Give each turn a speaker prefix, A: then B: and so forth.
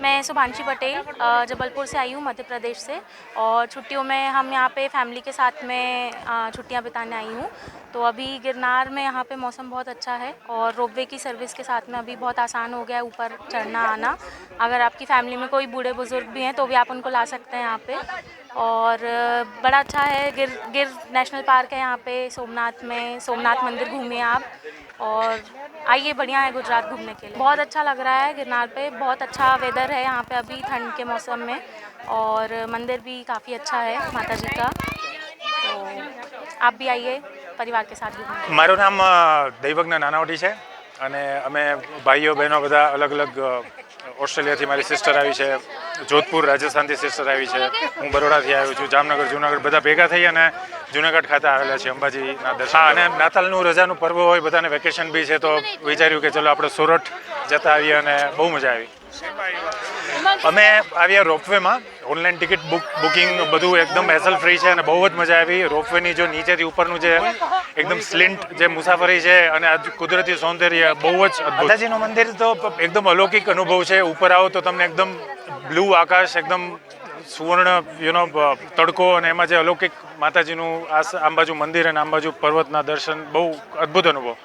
A: मैं शुभांशी पटेल जबलपुर से आई हूँ, मध्य प्रदेश से। और छुट्टियों में हम यहाँ पे फैमिली के साथ में छुट्टियाँ बिताने आई हूँ। तो अभी गिरनार में यहाँ पे मौसम बहुत अच्छा है और रोपवे की सर्विस के साथ में अभी बहुत आसान हो गया है ऊपर चढ़ना, आना। अगर आपकी फैमिली में कोई बूढ़े बुज़ुर्ग भी हैं तो भी आप उनको ला सकते हैं यहाँ पे। और बड़ा अच्छा है, गिर गिर नेशनल पार्क है यहाँ पे, सोमनाथ में, सोमनाथ मंदिर घूमिए आप। और आइए बढ़िया है गुजरात घूमने के लिए बहुत अच्छा लग रहा है गिरनार पे बहुत अच्छा वेदर है यहाँ पे अभी ठंड के मौसम में और मंदिर भी काफ़ी अच्छा है माता जी का तो आप भी आइए परिवार के साथ घूमने
B: મારું નામ અ, દૈવજ્ઞ નાનાવટી છે અને અમે ભાઈઓ બહેનો બધા અલગ અલગ અ, ઓસ્ટ્રેલિયાથી મારી સિસ્ટર આવી છે જોધપુર રાજસ્થાનથી સિસ્ટર આવી છે હું બરોડાથી આવ્યો છું જામનગર જુનાગઢ બધા ભેગા થઈ અને જુનાગઢ ખાતે આવેલા છે અંબાજીના દર્શન અને નાતાલનું રજાનું પર્વ હોય, બધાને વેકેશન બી છે, તો વિચાર્યું કે ચલો આપણે સુરત જતા આવીએ અને બહુ મજા આવી. અમે આવ્યા રોપવેમાં. ઓનલાઈન ટિકિટ બુક, બુકિંગ બધું એકદમ હેસલ ફ્રી છે અને બહુ જ મજા આવી. રોપવેની જો નીચેથી ઉપરનું જે એકદમ સ્લિન્ટ જે મુસાફરી છે અને આ કુદરતી સૌંદર્ય બહુ જ માતાજીનું મંદિર તો એકદમ અલૌકિક અનુભવ છે. ઉપર આવો તો તમને એકદમ બ્લુ આકાશ, એકદમ સુવર્ણ યુનો તડકો અને એમાં જે અલૌકિક માતાજીનું આ આંબાજુ મંદિર અને આંબાજુ પર્વતના દર્શન, બહુ અદ્ભુત અનુભવ.